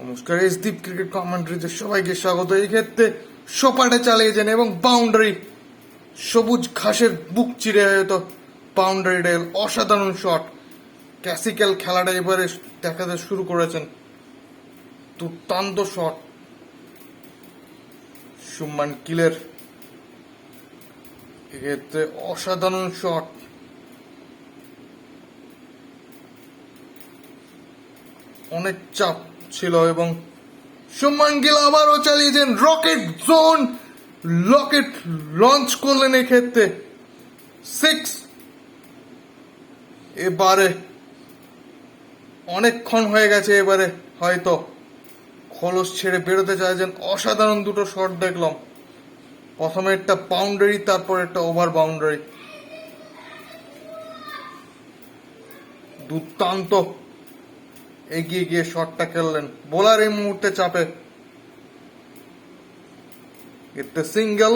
নমস্কার S এসদীপ cricket কমেন্ট্রিতে সবাইকে স্বাগত। এই ক্ষেত্রে সোপাটে চালিয়েছেন এবং বাউন্ডারি সবুজ ঘাসের বুক চিরে হয়তো বাউন্ডারি ডেল অসাধারণ শট ক্যাসিক্যাল খেলাটা এবারে দেখাতে শুরু করেছেন। দুর্দান্ত শট সুম্মান কিলের এক্ষেত্রে অসাধারণ শট অনেক চাপ। ছিল এবং সুম্মান গিল আবারও চালিয়েছেন রকেট জোন। রকেট লঞ্চ করলেন এক্ষেত্রে। সিক্স। এবারে অনেকক্ষণ হয়ে গেছে, এবারে হয়তো খোলস ছেড়ে বেরোতে চাইছেন। অসাধারণ দুটো শট দেখলাম। প্রথমে একটা বাউন্ডারি তারপর একটা ওভার বাউন্ডারি দুর্দান্ত এগিয়ে গিয়ে শটটা খেললেন। বোলার এই মুহূর্তে চাপে। সিঙ্গেল